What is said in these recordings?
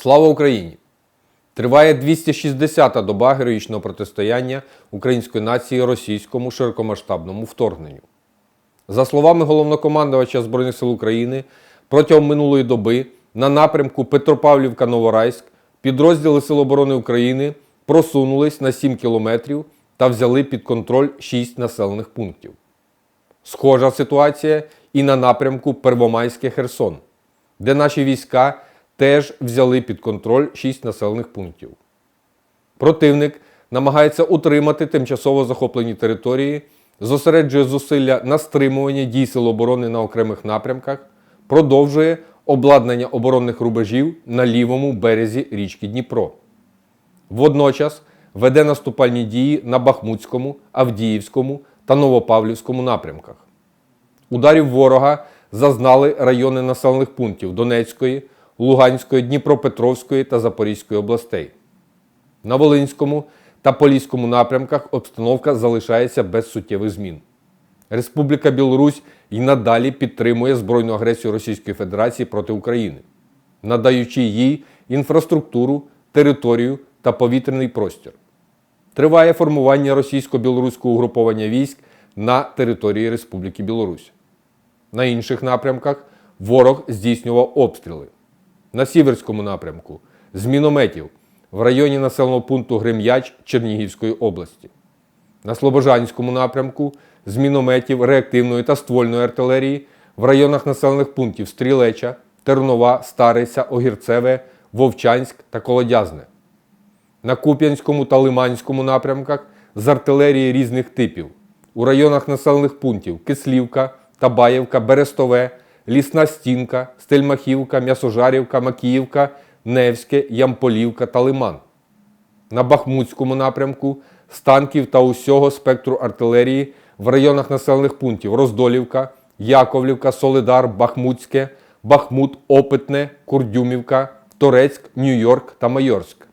Слава Україні! Триває 260-та доба героїчного протистояння української нації російському широкомасштабному вторгненню. За словами головнокомандувача Збройних сил України, протягом минулої доби на напрямку Петропавлівка-Новорайськ підрозділи Сил оборони України просунулись на 7 кілометрів та взяли під контроль 6 населених пунктів. Схожа ситуація і на напрямку Первомайське Херсон, де наші війська теж взяли під контроль 6 населених пунктів. Противник намагається утримати тимчасово захоплені території, зосереджує зусилля на стримуванні дій сил оборони на окремих напрямках, продовжує обладнання оборонних рубежів на лівому березі річки Дніпро. Водночас веде наступальні дії на Бахмутському, Авдіївському та Новопавлівському напрямках. Ударів ворога зазнали райони населених пунктів Донецької, Луганської, Дніпропетровської та Запорізької областей. На Волинському та Поліському напрямках обстановка залишається без суттєвих змін. Республіка Білорусь і надалі підтримує збройну агресію Російської Федерації проти України, надаючи їй інфраструктуру, територію та повітряний простір. Триває формування російсько-білоруського угруповання військ на території Республіки Білорусь. На інших напрямках ворог здійснював обстріли. На Сіверському напрямку з мінометів в районі населеного пункту Грем'яч Чернігівської області. На Слобожанському напрямку з мінометів реактивної та ствольної артилерії в районах населених пунктів Стрілеча, Тернова, Стариця, Огірцеве, Вовчанськ та Колодязне. На Куп'янському та Лиманському напрямках з артилерії різних типів. У районах населених пунктів Кислівка, Табаєвка, Берестове, Лісна Стінка, Стельмахівка, М'ясожарівка, Макіївка, Невське, Ямполівка та Лиман. На Бахмутському напрямку з танків та усього спектру артилерії в районах населених пунктів Роздолівка, Яковлівка, Солидар, Бахмутське, Бахмут, Опитне, Курдюмівка, Торецьк, Нью-Йорк та Майорськ.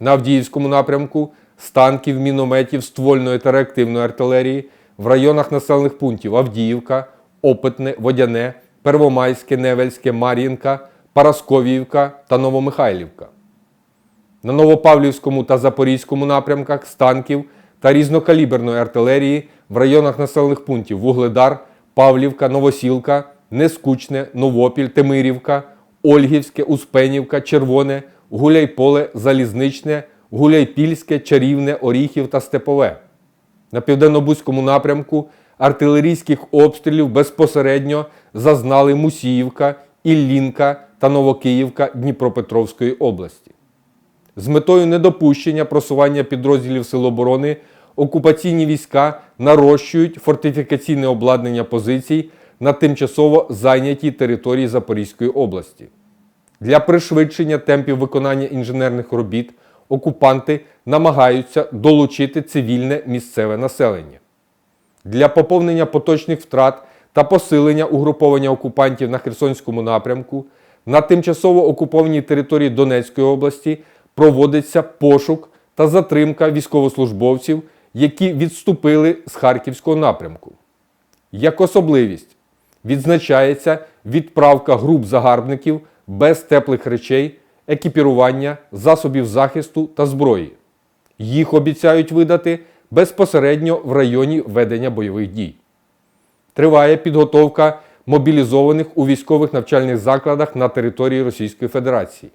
На Авдіївському напрямку з танків, мінометів, ствольної та реактивної артилерії в районах населених пунктів Авдіївка, Опитне, Водяне, Первомайське, Невельське, Мар'їнка, Парасковіївка та Новомихайлівка. На Новопавлівському та Запорізькому напрямках з танків та різнокаліберної артилерії в районах населених пунктів Вугледар, Павлівка, Новосілка, Нескучне, Новопіль, Темирівка, Ольгівське, Успенівка, Червоне, Гуляйполе, Залізничне, Гуляйпільське, Чарівне, Оріхів та Степове. На південно-бузькому напрямку артилерійських обстрілів безпосередньо зазнали Мусіївка, Іллінка та Новокиївка Дніпропетровської області. З метою недопущення просування підрозділів Сил оборони окупаційні війська нарощують фортифікаційне обладнання позицій на тимчасово зайнятій території Запорізької області. Для пришвидшення темпів виконання інженерних робіт окупанти намагаються долучити цивільне місцеве населення. Для поповнення поточних втрат та посилення угруповання окупантів на Херсонському напрямку на тимчасово окупованій території Донецької області проводиться пошук та затримка військовослужбовців, які відступили з Харківського напрямку. Як особливість відзначається відправка груп загарбників без теплих речей, екіпірування, засобів захисту та зброї. Їх обіцяють видати безпосередньо в районі ведення бойових дій. Триває підготовка мобілізованих у військових навчальних закладах на території Російської Федерації.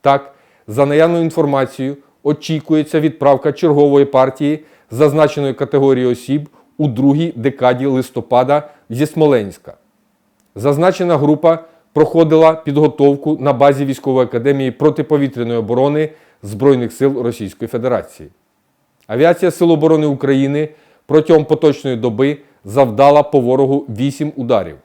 Так, за наявною інформацією, очікується відправка чергової партії зазначеної категорії осіб у другій декаді листопада зі Смоленська. Зазначена група проходила підготовку на базі військової академії протиповітряної оборони Збройних сил Російської Федерації. Авіація Сил оборони України протягом поточної доби завдала по ворогу 8 ударів.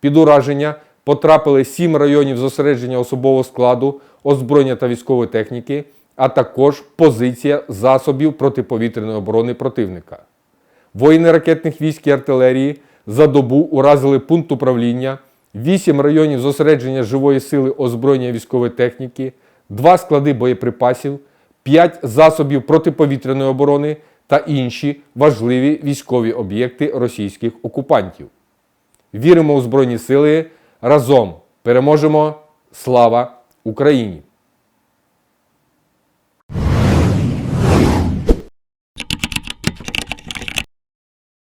Під ураження потрапили 7 районів зосередження особового складу, озброєння та військової техніки, а також позиція засобів протиповітряної оборони противника. Воїни ракетних військ і артилерії за добу уразили пункт управління, 8 районів зосередження живої сили озброєння військової техніки, 2 склади боєприпасів, 5 засобів протиповітряної оборони та інші важливі військові об'єкти російських окупантів. Віримо у Збройні Сили. Разом переможемо! Слава Україні.